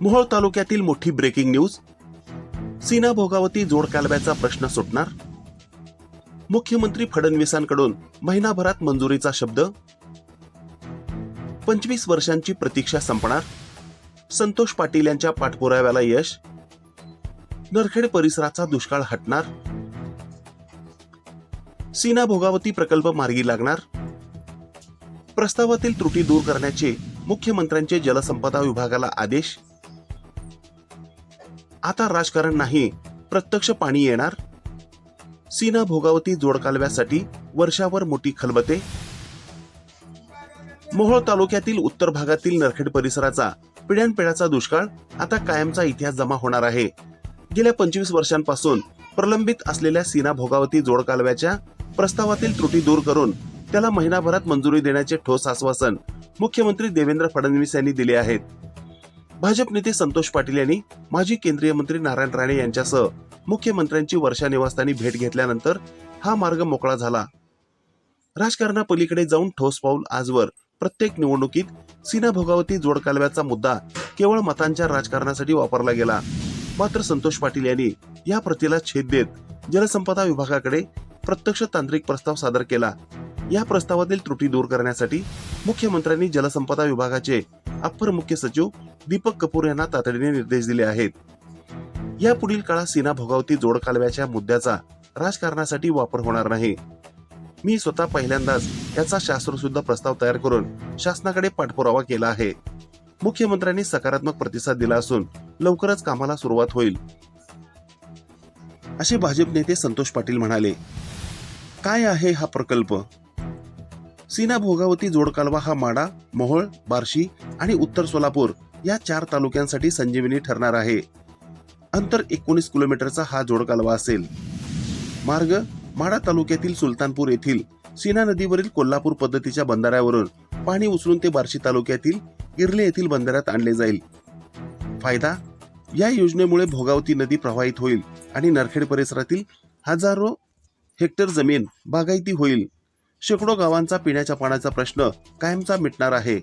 मोहोळ तालुक्यातील मोठी breaking news Sina Bhogavati जोड कालव्याचा प्रश्न सुटणार. मुख्यमंत्री फडणवीसांकडून महिनाभरात मंजुरीचा शब्द. पंचवीस वर्षांची प्रतीक्षा संपणार. संतोष पाटील यांच्या पाठपुराव्याला यश. नरखेड परिसराचा दुष्काळ हटणार. सीना भोगावती प्रकल्प मार्गी लागणार. प्रस्तावातील त्रुटी दूर करण्याचे मुख्यमंत्र्यांचे जलसंपदा विभागाला आदेश. आता राजकारण नाही प्रत्यक्ष पाणी येणार? सीना भोगावती जोडकालव्यासाठी वर्षावर मोठी खलबते? मोहोळ तालुक्यातील उत्तर भागातील नरखेड परिसराचा पिढ्यानपिढ्याचा दुष्काळ आता कायमचा इतिहास जमा होणार आहे. गेल्या पंचवीस वर्षांपासून प्रलंबित असलेल्या सीना भोगावती जोडकालव्याच्या प्रस्तावातील त्रुटी दूर करून त्याला महिनाभरात मंजुरी देण्याचे ठोस आश्वासन मुख्यमंत्री देवेंद्र फडणवीस यांनी दिले आहेत. भाजप नेते संतोष पाटील यांनी माजी केंद्रीय मंत्री नारायण राणे यांच्यासह मुख्यमंत्र्यांची वर्षा निवासस्थानी भेट घेतल्यानंतर हा मार्ग मोकळा झाला. राजकारणापलीकडे जाऊन ठोस पाऊल आजवर प्रत्येक निवडणुकीत सीना भोगावती जोडकालव्याचा मुद्दा केवळ मतांच्या राजकारणासाठी वापरला गेला. मात्र संतोष पाटील यांनी या प्रतीला छेद देत जलसंपदा विभागाकडे प्रत्यक्ष तांत्रिक प्रस्ताव सादर केला. या प्रस्तावातील त्रुटी दूर करण्यासाठी मुख्यमंत्र्यांनी जलसंपदा विभागाचे अप्पर मुख्य सचिव दीपक कपूर यांना तातडीने निर्देश दिले आहेत. या पुढील काळात सीना भोगावती जोड कालव्याच्या मुद्द्याचा राजकारणासाठी वापर होणार नाही. मी स्वतः पहिल्यांदाच याचा शास्त्रशुद्ध प्रस्ताव तयार करून शासनाकडे पाठपुरावा केला आहे. मुख्यमंत्र्यांनी सकारात्मक प्रतिसाद दिला असून लवकरच कामाला सुरुवात होईल. असे भाजप नेते संतोष पाटील म्हणाले काय आहे हा प्रकल्प? सीना भोगावती जोडकालवा हा माडा मोहोळ बार्शी आणि उत्तर सोलापूर या चार तालुक्यांसाठी संजीवनी ठरणार आहे. अंतर एकोणीस किलोमीटरचा हा जोडकालवा असेल. मार्ग माडा तालुक्यातील सुलतानपूर येथील सीना नदीवरील कोल्हापूर पद्धतीच्या बंधाऱ्यावरून पाणी उचलून ते बार्शी तालुक्यातील इर्ले येथील बंधाऱ्यात आणले जाईल. फायदा या योजनेमुळे भोगावती नदी प्रवाहित होईल आणि नरखेड परिसरातील हजारो हेक्टर जमीन बागायती होईल. शेकडो गावांचा पिण्याच्या पाण्याचा प्रश्न कायमचा मिटणार आहे.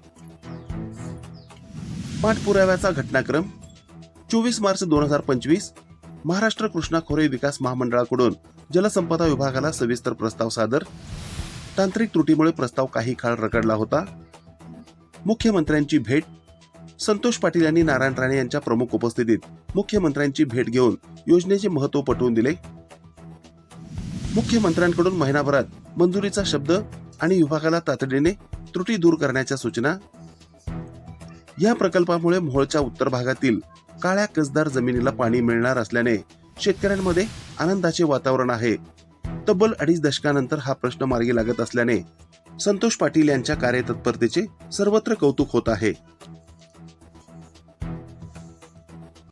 पाठपुराव्याचा घटनाक्रम चोवीस मार्च दोन हजार पंचवीस महाराष्ट्र कृष्णा खोरे विकास महामंडळाकडून जलसंपदा विभागाला सविस्तर प्रस्ताव सादर. तांत्रिक त्रुटीमुळे प्रस्ताव काही काळ रखडला होता. मुख्यमंत्र्यांची भेट संतोष पाटील यांनी नारायण राणे यांच्या प्रमुख उपस्थितीत मुख्यमंत्र्यांची भेट घेऊन योजनेचे महत्त्व पटवून दिले. मुख्यमंत्र्यांकडून महिनाभरात मंजुरीचा शब्द आणि विभागाला तातडीने त्रुटी दूर करण्याच्या सूचना. या प्रकल्पामुळे मोहोळच्या उत्तर भागातील काळ्या कसदार जमिनीला पाणी मिळणार असल्याने शेतकऱ्यांमध्ये आनंदाचे वातावरण आहे. तब्बल अडीच दशकानंतर हा प्रश्न मार्गी लागत असल्याने संतोष पाटील यांच्या कार्यतत्परतेचे सर्वत्र कौतुक होत आहे.